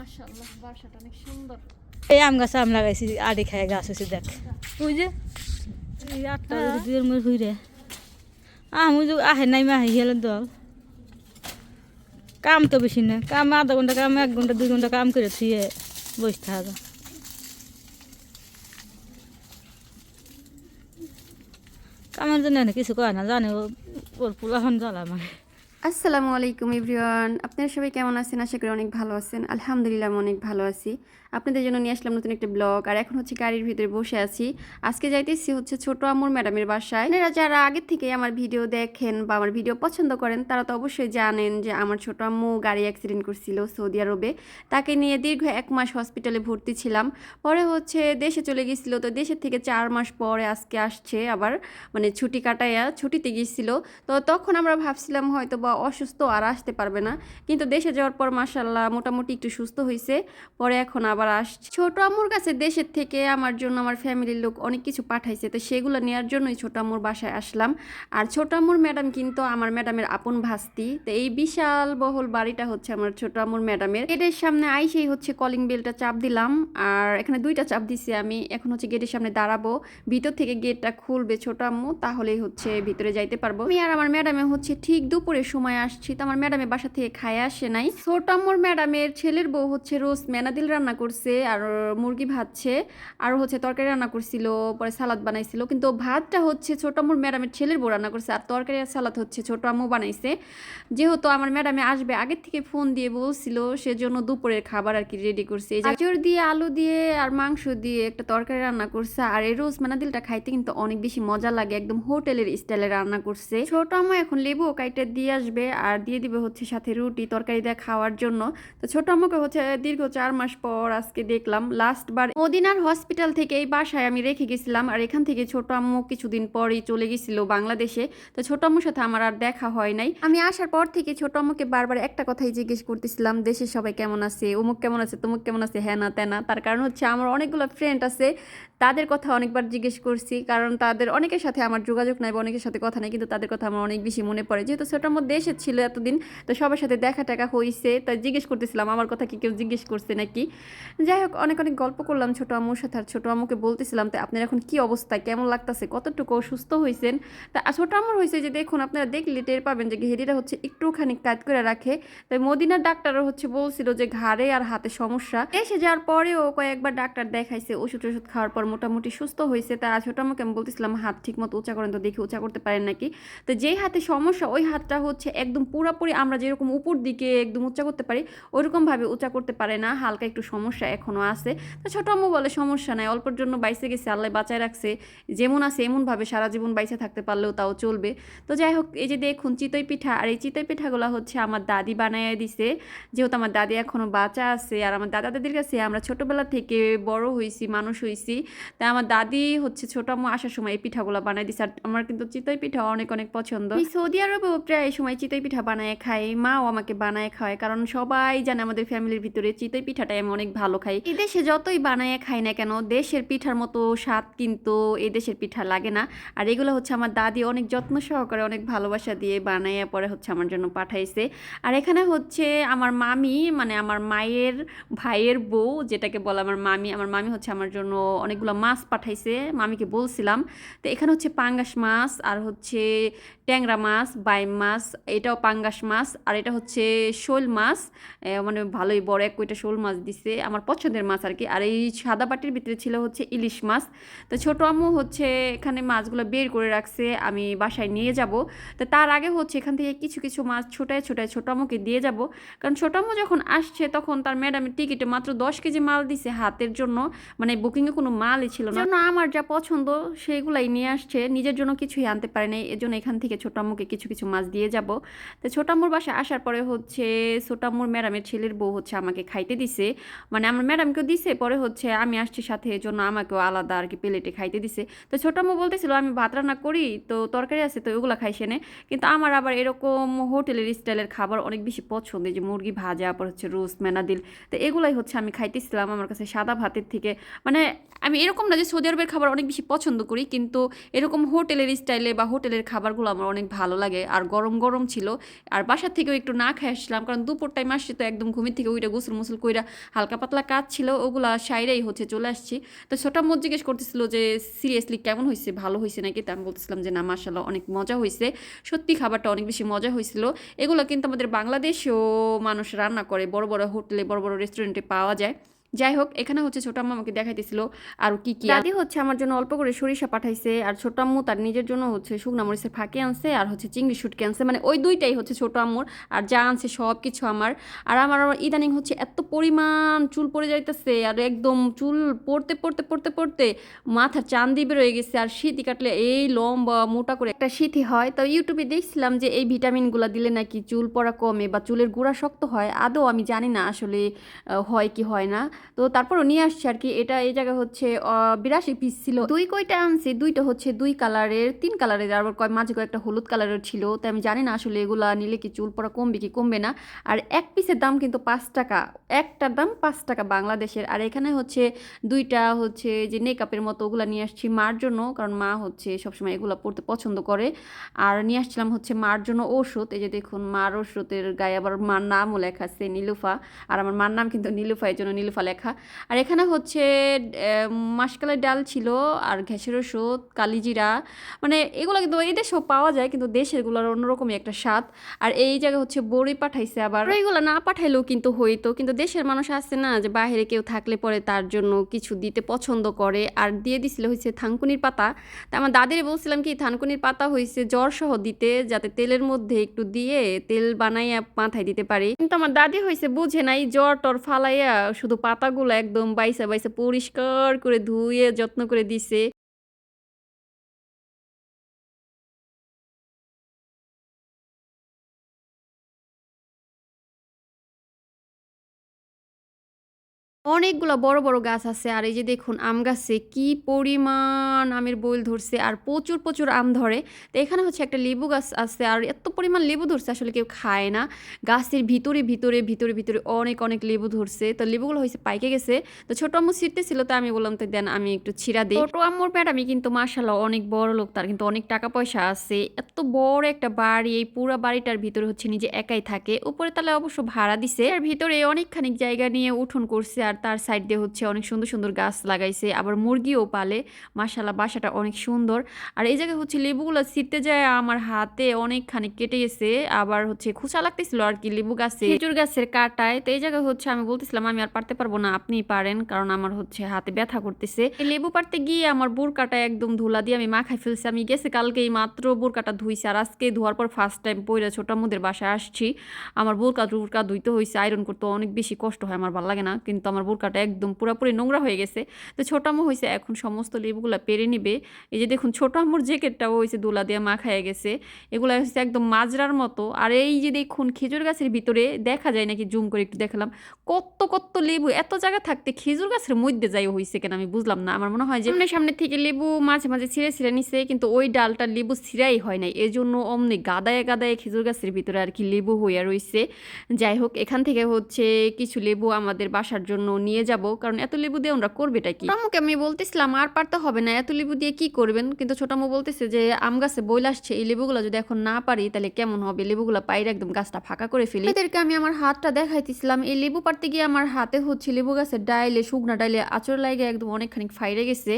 মাশাআল্লাহ বাসাটা অনেক সুন্দর। এই আম গাছ আম লাগাইছি আড়ি খায় গাছ হয়েছে দেখ। ওই যে আটটা দুয়ের মধ্যে ঘুরে আম যে আহে নাই মা আহে হেলের দল। কাম তো বেশি না কাম আধা ঘণ্টা কাম এক ঘণ্টা দুই ঘণ্টা কাম করে থুয়ে বসে থাকা কামের জন্য কিছু কয় না জানে ওর পুলাহন জ্বালা মানে আসসালামু আলাইকুম এভরিওয়ান। আপনারা সবাই কেমন আছেন? আশা করি অনেক ভালো আছেন। আলহামদুলিল্লাহ, আমি অনেক ভালো আছি। আপনাদের জন্য নিয়ে আসলাম নতুন একটা ব্লগ। আর এখন হচ্ছে গাড়ির ভিতরে বসে আছি। আজকে যাইতেছি হচ্ছে ছোট আমুর ম্যাডামের বাসায়। আপনারা যারা আগের থেকে আমার ভিডিও দেখেন বা আমার ভিডিও পছন্দ করেন, তারা তো অবশ্যই জানেন যে আমার ছোট আম্মু গাড়ি অ্যাক্সিডেন্ট করছিল সৌদি আরবে। তাকে নিয়ে দীর্ঘ এক মাস হসপিটালে ভর্তি ছিলাম। পরে হচ্ছে দেশে চলে গেছিল। তো দেশের থেকে চার মাস পরে আজকে আসছে। আবার মানে ছুটি কাটাইয়া ছুটিতে গিয়েছিল তো তখন আমরা ভাবছিলাম হয়তো বা অসুস্থ আর আসতে পারবে না। কিন্তু দেশে যাওয়ার পর মাসাল্লাহ মোটামুটি একটু সুস্থ হয়েছে পরে এখন আবার আসছে। ছোট আমুর কাছে দেশের থেকে আমার জন্য আমার ফ্যামিলির লোক অনেক কিছু পাঠাইছে, তো সেগুলো নেওয়ার জন্যই ছোট আম্মুর বাসায় আসলাম। আর ছোট আম্মুর ম্যাডাম কিন্তু আমার ম্যাডামের আপন ভাস্তি, তো এই বিশাল বহল বাড়িটা হচ্ছে আমার ছোট আমুর ম্যাডামের গেটের সামনে আইসেই হচ্ছে কলিং বেলটা চাপ দিলাম, আর এখানে দুইটা চাপ দিছি আমি। এখন হচ্ছে গেটের সামনে দাঁড়াবো, ভিতর থেকে গেটটা খুলবে ছোট আম্মু, তাহলেই হচ্ছে ভিতরে যাইতে পারব। আমি আর আমার ম্যাডামে হচ্ছে ঠিক দুপুরের সময় আসছি। তো আমার ম্যাডামের বাসা থেকে খায় আসে নাই। ছোট আম্মুর ম্যাডামের ছেলের বউ হচ্ছে রোজ মেনাদিল রান্না করছে আর মুরগি ভাজছে। আর হচ্ছে তরকারি রান্না করছিল, পরে সালাদ বানাইছিল। কিন্তু ভাতটা হচ্ছে ছোট আম্মুর ম্যাডামের ছেলের বউ রান্না করছে আর তরকারি আর সালাদ হচ্ছে ছোট আম্মু বানাইছে। যেহেতু আমার ম্যাডামে আসবে, আগের থেকে ফোন দিয়ে বলছিল, সেজন্য দুপুরের খাবার আর কি রেডি করছে। গাজর দিয়ে, আলু দিয়ে আর মাংস দিয়ে একটা তরকারি রান্না করছে। আর এই রোজ মানাদিলটা খাইতে কিন্তু অনেক বেশি মজা লাগে। একদম হোটেলের স্টাইলে রান্না করছে। ছোট আম্মু এখন লেবু কাইটে দিয়ে আসবে। আর দিয়ে দিবে হচ্ছে সাথে রুটি, তরকারি দিয়ে খাওয়ার জন্য। তো ছোট আম্মুকে হচ্ছে দীর্ঘ চার মাস পর আজকে দেখলাম লাস্ট বার মদিনার হসপিটাল থেকে এই বাসায় আমি রেখে গেছিলাম আর এখান থেকে ছোট আম্মু কিছুদিন পরেই চলে গেছিল বাংলাদেশে। তো ছোট আম্মুর সাথে আমার আর দেখা হয় নাই। আমি আসার পর থেকে ছোট আম্মুকে বারবার একটা কথাই জিজ্ঞেস করতেছিলাম, দেশের সবাই কেমন আছে? অমুক কেমন আছে? তমুক কেমন আছে? হ্যাঁ না তেনা তার কারণ হচ্ছে আমার অনেকগুলো ফ্রেন্ড আছে তাদের কথা অনেকবার জিজ্ঞেস করছি, কারণ তাদের অনেকের সাথে আমার যোগাযোগ নাই বা অনেকের সাথে কথা নেই, কিন্তু তাদের কথা আমার অনেক বেশি মনে পড়ে। যেহেতু ছোট আম্মু দেশে ছিল এতদিন, তো সবার সাথে দেখা টাকা হয়েছে তাই জিজ্ঞেস করতেছিলাম, আমার কথা কি কেউ জিজ্ঞেস করছে নাকি? যাই হোক, অনেক অনেক গল্প করলাম ছোট আম্মুর সাথে, আর ছোট আম্মুকে বলতেছিলাম, তো আপনার এখন কি অবস্থা? কেমন লাগতেছে? কতটুকু সুস্থ হয়েছেন তা ছোট আম্মুর হয়েছে যে, দেখুন, আপনারা দেখলে টের পাবেন যে ঘেরিটা হচ্ছে একটুখানি কাজ করে রাখে। তাই মদিনার ডাক্তারও হচ্ছে বলছিল যে, ঘাড়ে আর হাতে সমস্যা। এসে যাওয়ার পরেও কয়েকবার ডাক্তার দেখাইছে ওষুধ ওষুধ খাওয়ার পর মোটামুটি সুস্থ হয়েছে, তা ছোট আমাকে আমি বলতেছিলাম, হাত ঠিক মতো উঁচা করেন তো, দেখি উঁচা করতে পারেন নাকি? তো যেই হাতে সমস্যা, ওই হাতটা হচ্ছে একদম পুরোপুরি আমরা যেরকম উপর দিকে একদম উঁচা করতে পারি ওইরকম ভাবে উঁচা করতে পারে না, হালকা একটু সমস্যা এখনও আছে। তো ছোট আম্মু বলে, সমস্যা নাই, অল্পের জন্য বাইসে গেছে, আল্লাহ বাঁচায় রাখছে, যেমন আছে এমনভাবে সারা জীবন বাইসে থাকতে পারলেও তাও চলবে। তো যাই হোক, এই যে দেখুন চিতই পিঠা, আর এই চিতই পিঠাগুলো হচ্ছে আমার দাদি বানায় দিছে, যেহেতু আমার দাদি এখনও বাঁচা আছে, আর আমার দাদা দাদির কাছে আমরা ছোটবেলা থেকে বড় হয়েছি মানুষ হয়েছি তাই আমার দাদি হচ্ছে ছোট, আম্মু আসার সময় এই পিঠাগুলো বানায় দিছে। আর আমার কিন্তু চিতই পিঠা অনেক অনেক পছন্দ। আমি সৌদি আরবেও প্রায় এই সময় চিতই পিঠা বানায় খাই মাও আমাকে বানায় খায়, কারণ সবাই জানে আমাদের ফ্যামিলির ভিতরে চিতই পিঠাটাই আমি অনেক ভালো খাই। এই দেশে যতই বানায় খাই না কেন, দেশের পিঠার মতো স্বাদ কিন্তু এই দেশের পিঠা লাগে না। আর এগুলো হচ্ছে আমার দাদি অনেক যত্ন সহকারে অনেক ভালোবাসা দিয়ে বানাইয়া পরে হচ্ছে আমার জন্য পাঠাইছে। আর এখানে হচ্ছে আমার মামি মানে আমার মায়ের ভাইয়ের বউ, যেটাকে বলে আমার মামি আমার মামি হচ্ছে আমার জন্য অনেকগুলো মাছ পাঠাইছে, মামিকে বলছিলাম। তো এখানে হচ্ছে পাঙ্গাস মাছ, আর হচ্ছে ট্যাংরা মাছ, বাইম মাছ, এটাও পাঙ্গাস মাছ, আর এটা হচ্ছে শোল মাছ। মানে ভালোই বড়, এক কইটা শোল মাছ দিছে, আমার পছন্দের মাছ আর কি। আর এই সাদা বাটির ভিতরে ছিল হচ্ছে ইলিশ মাছ। তো ছোটো আম্মু হচ্ছে এখানে মাছগুলো বের করে রাখছে, আমি বাসায় নিয়ে যাব। তো তার আগে হচ্ছে এখান থেকে কিছু কিছু মাছ ছোটায় ছোটায় ছোটো আম্মুকে দিয়ে যাব। কারণ ছোটো আম্মু যখন আসছে তখন তার ম্যাডামের টিকিটে মাত্র দশ কেজি মাল দিছে হাতের জন্য। মানে বুকিংয়ে কোনো মালই ছিল না। আমার যা পছন্দ সেইগুলাই নিয়ে আসছে। নিজের জন্য কিছুই আনতে পারে নাই। এজন্য এখান থেকে ছোটো আম্মুকে কিছু কিছু মাছ দিয়ে যাব। তো ছোট আম্মুর বাসায় আসার পরে হচ্ছে ছোট আম্মুর ম্যাডামের ছেলের বউ হচ্ছে আমাকে খাইতে দিছে। মানে আমার ম্যাডামকেও দিছে, পরে হচ্ছে আমি আসছি সাথে এজন্য আমাকেও আলাদা আর কি প্লেটে খাইতে দিছে। তো ছোট আম্মু বলতেছিল, আমি ভাত রান্না করি, তো তরকারি আছে, তো ওগুলো খাইছে না কিন্তু আমার আবার এরকম হোটেলের স্টাইলের খাবার অনেক বেশি পছন্দ। যে মুরগি ভাজা পর হচ্ছে রোস্ট মেনাদিল তো এগুলাই হচ্ছে আমি খাইতেছিলাম আমার কাছে সাদা ভাতের থেকে। মানে আমি এরকম না যে সৌদি আরবের খাবার অনেক বেশি পছন্দ করি, কিন্তু এরকম হোটেলের স্টাইলে বা হোটেলের খাবারগুলো আমার অনেক ভালো লাগে। আর গরম গরম ছিল, আর বাসার থেকেও একটু না খেয়ে আসছিলাম, কারণ দুপুর টাইম আসছে তো একদম ঘুমের থেকে ওইটা গোসল মুসল কইরা হালকা পাতলা কাজ ছিল, ওগুলা সাইরেই হচ্ছে চলে আসছি। তো ছোটা মত জিজ্ঞেস করতেছিল যে, সিরিয়াসলি কেমন হয়েছে ভালো হয়েছে নাকি? তা আমি বলতেছিলাম যে, না মাসাল্লাহ অনেক মজা হয়েছে সত্যি খাবারটা অনেক বেশি মজা হয়েছিল এগুলো কিন্তু আমাদের বাংলাদেশেও মানুষ রান্না করে, বড় বড় হোটেলে, বড় বড় রেস্টুরেন্টে পাওয়া যায়। যাই হোক এখানে হচ্ছে ছোট আম্মু আমাকে দেখাইতেছিল আর কি কি দাদি হচ্ছে আমার জন্য অল্প করে সরিষা পাঠাইছে, আর ছোট আম্মু তার নিজের জন্য হচ্ছে শুকনা মরিচের ফাঁকে আনছে আর হচ্ছে চিংড়ি শুটকে আনছে। মানে ওই দুইটাই হচ্ছে ছোট আম্মুর, আর যা আনছে সব কিছু আমার। আর আমার ইদানিং হচ্ছে এত পরিমাণ চুল পড়ে যাইতেছে, আর একদম চুল পড়তে পড়তে পড়তে পড়তে মাথার চান্দি বেরোয় গেছে, আর শীতি কাটলে এই লম্বা মোটা করে একটা শীতি হয়। তো ইউটিউবে দেখছিলাম যে এই ভিটামিনগুলো দিলে নাকি চুল পড়া কমে বা চুলের গুঁড়া শক্ত হয়, আদৌ আমি জানি না আসলে হয় কি হয় না। তো তারপরও নিয়ে আসছি আর কি এটা এই জায়গায় হচ্ছে বিরাশি পিস ছিল। দুই কয়টা আনছি, দুইটা হচ্ছে দুই কালারের, তিন কালারের, আবার কয়, মাঝে কয়েকটা হলুদ কালারের ছিল। তো আমি জানি না আসলে এগুলা নিলে কি চুল পড়া কমবে কি কমবে না। আর এক পিসের দাম কিন্তু পাঁচ টাকা। একটার দাম পাঁচ টাকা বাংলাদেশের। আর এখানে হচ্ছে দুইটা হচ্ছে যে মেকআপের মতো ওগুলা নিয়ে আসছি মার জন্য, কারণ মা হচ্ছে সবসময় এগুলো পড়তে পছন্দ করে। আর নিয়ে আসছিলাম হচ্ছে মার জন্য ওষুধ এই যে দেখুন, মার ওষুধের গায়ে আবার মার নামও লেখা আছে নীলুফা। আর আমার মার নাম কিন্তু নীলুফা, এই জন্য নীলুফা লেখা। আর এখানে হচ্ছে মাসকালের ডাল ছিল আর ঘ্যাসের ওষুধ, কালিজিরা মানে এগুলো কিন্তু এই দেশেও পাওয়া যায়, কিন্তু দেশেরগুলোর অন্যরকমই একটা স্বাদ। আর এই জায়গায় হচ্ছে বড়ি পাঠাইছে আবার। এইগুলো না পাঠাইলেও কিন্তু হইতো, কিন্তু দেশের মানুষ আছে না যে বাইরে কেউ থাকলে পরে তার জন্য কিছু দিতে পছন্দ করে। আর দিয়ে দিছিল হচ্ছে থানকুনির পাতা। তা আমার দাদিরে বলছিলাম কি, থানকুনির পাতা হয়েছে জ্বর সহ দিতে, যাতে তেলের মধ্যে একটু দিয়ে তেল বানাইয়া মাথায় দিতে পারি। কিন্তু আমার দাদি হয়েছে বুঝে নাই, জ্বর টর ফালাইয়া শুধু পাতাগুলো একদম বাইসা বাইসা পরিষ্কার করে ধুয়ে যত্ন করে দিছে। অনেকগুলো বড় বড় গাছ আছে, আর এই যে দেখুন, আম গাছে কি পরিমাণ আমের বইল ধরছে, আর প্রচুর প্রচুর আম ধরে। তো এখানে হচ্ছে একটা লেবু গাছ আছে, আর এত পরিমাণ লেবু ধরছে, আসলে কেউ খায় না। গাছের ভিতরে ভিতরে ভিতরে ভিতরে অনেক অনেক লেবু ধরছে। তো লেবুগুলো হয়েছে পাইকে গেছে। তো ছোট আম্মু ছিল তো আমি বললাম, তো দেন আমি একটু ছিঁড়া দিই। ছোট আম্মুর আমি কিন্তু মার্শাল্লাহ অনেক বড় লোক, তার কিন্তু অনেক টাকা পয়সা আছে। এত বড় একটা বাড়ি, এই পুরো বাড়িটার ভিতরে হচ্ছে নিজে একাই থাকে। উপরে তাহলে অবশ্য ভাড়া দিছে। আর ভিতরে অনেকখানি জায়গা নিয়ে উঠোন করছে, আর তার সাইড দিয়ে হচ্ছে অনেক সুন্দর সুন্দর গাছ লাগাইছে, আবার মুরগিও পালে। মার্শাল্লাহ বাসাটা অনেক সুন্দর। আর এই জায়গায় হচ্ছে লেবুগুলো ছিটতে যায় আমার হাতে অনেকখানি কেটে গেছে, আবার হচ্ছে খুচা লাগতেছিল আর কি লেবু গাছে। খেজুর গাছের কাটায়, তো এই জায়গায় হচ্ছে আমি বলতেছিলাম, আমি আর পারতে পারব না, আপনি পারেন, কারণ আমার হচ্ছে হাতে ব্যথা করতেছে। এই লেবু পারতে গিয়ে আমার বোরকাটা একদম ধুলা দিয়ে আমি মাখাই ফেলছি। আমি গেছে কালকেই মাত্র বোরকাটা ধুইছি, আর আজকে ধোয়ার পর ফার্স্ট টাইম পইরা ছোটা মুদের বাসায় আসছি। আমার বোরকা টুরকা ধুইতে হয়েছে আয়রন করতে অনেক বেশি কষ্ট হয়, আমার ভালো লাগে না, কিন্তু আমার বোরকাটা একদম পুরোপুরি নোংরা হয়ে গেছে। তো ছোট আম্মু হয়েছে এখন সমস্ত লেবুগুলো পেরে নিবে। এই যে দেখুন, ছোট আম্মুর জ্যাকেটটাও হয়েছে দোলা দিয়ে মাখায় গেছে। এগুলো হচ্ছে একদম মাজরার মতো। আর এই যে দেখুন, খেজুর গাছের ভিতরে দেখা যায় নাকি, জুম করে একটু দেখালাম, কত কত লেবু, এত জায়গা থাকতে খেজুর গাছের মধ্যে যাই হয়েছে কেন আমি বুঝলাম না। আমার মনে হয় যে সামনে সামনে থেকে লেবু মাঝে মাঝে ছিঁড়ে ছিঁড়ে নিছে, কিন্তু ওই ডালটা লেবু ছিঁড়াই হয় নাই। এই জন্য অমনি গাদায় গাদায় খেজুর গাছের ভিতরে আর কি লেবু হইয়া রয়েছে যাই হোক, এখান থেকে হচ্ছে কিছু লেবু আমাদের বাসার জন্য নিয়ে যাব, কারণ এত লেবু দিয়ে ওরা করবেটা কি? আম্মুকে আমি বলতেছিলাম, আর পারতে হবে না, এত লেবু দিয়ে কি করবেন? কিন্তু ছোট আম্মু বলতেছে যে, আম গাছে বইল আসছে, এই লেবুগুলো যদি এখন না পারি, তাহলে কেমন হবে? লেবুগুলো পাইরে একদম গাছটা ফাঁকা করে ফেলি। এদেরকে আমি আমার হাতটা দেখাইতেছিলাম, এই লেবু পারতে গিয়ে আমার হাতে হচ্ছে লেবু গাছের ডাইলে, শুকনা ডাইলে আচর লাগে একদম অনেকখানি ফাইরে গেছে।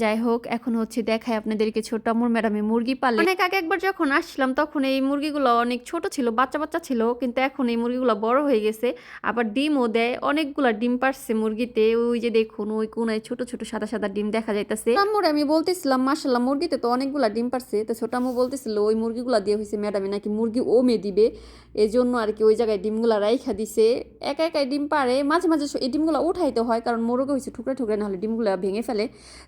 যাই হোক, এখন হচ্ছে দেখায় আপনাদেরকে ছোট আম্মুর ম্যাডামে মুরগি পালে। অনেক আগে একবার যখন আসছিলাম, তখন এই মুরগিগুলো অনেক ছোট ছিল, বাচ্চা বাচ্চা ছিল, কিন্তু এখন এই মুরগিগুলো বড় হয়ে গেছে। আবার ডিমও দেয়, অনেকগুলা ডিম পারছে মুরগিতে, ওই যে দেখুন, ওই কোনায় ছোট ছোট সাদা সাদা ডিম দেখা যাইতেছে। আম্মুর আমি বলতেছিলাম মাসাল্লাহ মুরগিতে তো অনেকগুলা ডিম পারছে। তো ছোট আম্মু বলতেছিল, ওই মুরগিগুলা দিয়ে হয়েছে ম্যাডামে নাকি মুরগি ও মে দিবে। এই জন্য আর কি ওই জায়গায় ডিমগুলা রাইখা দিছে। একা একাই ডিম পারে, মাঝে মাঝে এই ডিমগুলো উঠাইতে হয়, কারণ মোরগে হয়েছে ঠুকরে ঠুকরে নাহলে ডিমগুলো ভেঙে ফেলে।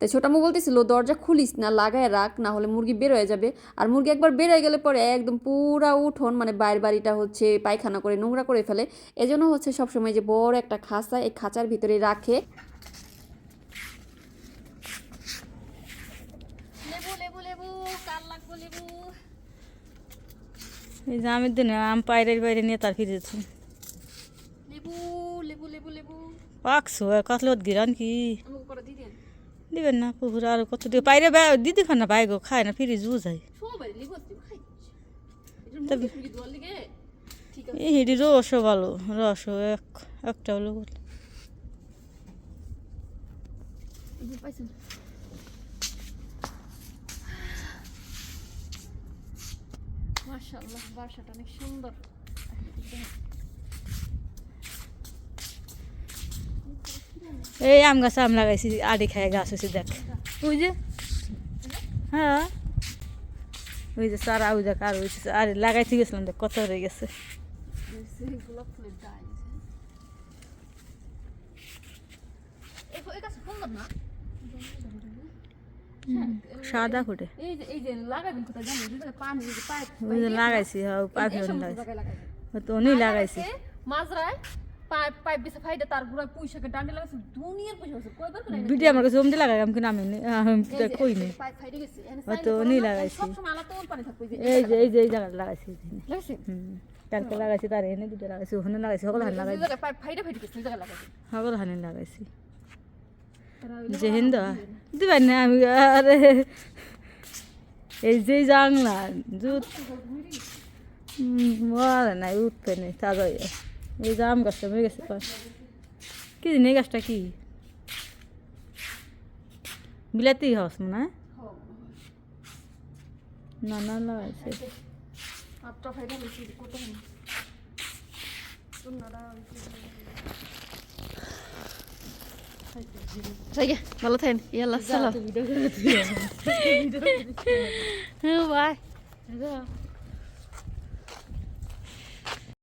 তো ছোট আম্মু বলতেছিল, দরজা খুলিস না, লাগায় রাখ না হলে মুরগি বের হয়ে যাবে। আর মুরগি একবার বের হয়ে গেলে পরে একদম পুরা উঠোন মানে বাইরের বাড়িটা হচ্ছে পায়খানা করে, নোংরা করে ফেলে। এজন্য হচ্ছে সবসময় যে বড় একটা খাঁচা, এই খাঁচার ভিতরে রাখে। লেবু লেবু লেবু কার লাগবো লেবু? এই যে আমের দিনে আম পায়রের বাইরে নিয়ে তার ফিরেছি লেবু লেবু লেবু লেবু। পাকছো কতলত গিরান কি? আমাকে করে দিয়ে দেন। দিবেন না পুকুর আর কত দিকে বাইরে দিদি খান না বাইক খায় না আছে এই হিডি রসও ভালো রসও এক একটা হলো বলে। এই পাইছেন মাশাআল্লাহ বাসাটা অনেক সুন্দর। এই আম গাছ আম লাগাইছি আড়ি খায় গাছ হয়েছে দেখ। ওই যে? হ্যাঁ। ওই যে সারা ওই দেখ আর হয়েছে আর লাগাইতে গেছিলাম দেখ কত হয়ে গোলাপ ফুলের গাছ ওই যে লাগাইছি সমস্ত লাগাইছি। তো লাগাইছি মাজরায় পাইপ পাইপ দিছে ফাইদা তার গুড়া পুঁইশাকে ডান্ডে লাগাইছে দুনিয়ার পয়সা হচ্ছে কয়বার করে ভিডিও আমার কাছে জমতে লাগাই আমি কিন্তু আমি নি- তো কই নি সাইডে উনি করো সব সময় আলাদা তোর পানি থাকবে এই যে এই যে এই জায়গাটা। লাগাইছি। লাগাইছে? হুম কালকে লাগাইছি তার এনে দুটো লাগাইছি ওখানে লাগাইছি সকল হান লাগাইছি। পাইপ ফাইদে ফাইদে গেছে এই জায়গায় লাগাইছে। সকল হানে লাগাইছি। যে দিবেন না আমি আরে এই যে জাংলা জুত মরে নাই উঠতে নেই তাজা এই আম গাছটা মরে গেছে কি জানি এই গাছটা কি বিলাতি হাউস মনে না না লাগাইছে আপটা ফাইদে Sige, ভালো থাকেন ইয়াল্লা সালাম বাই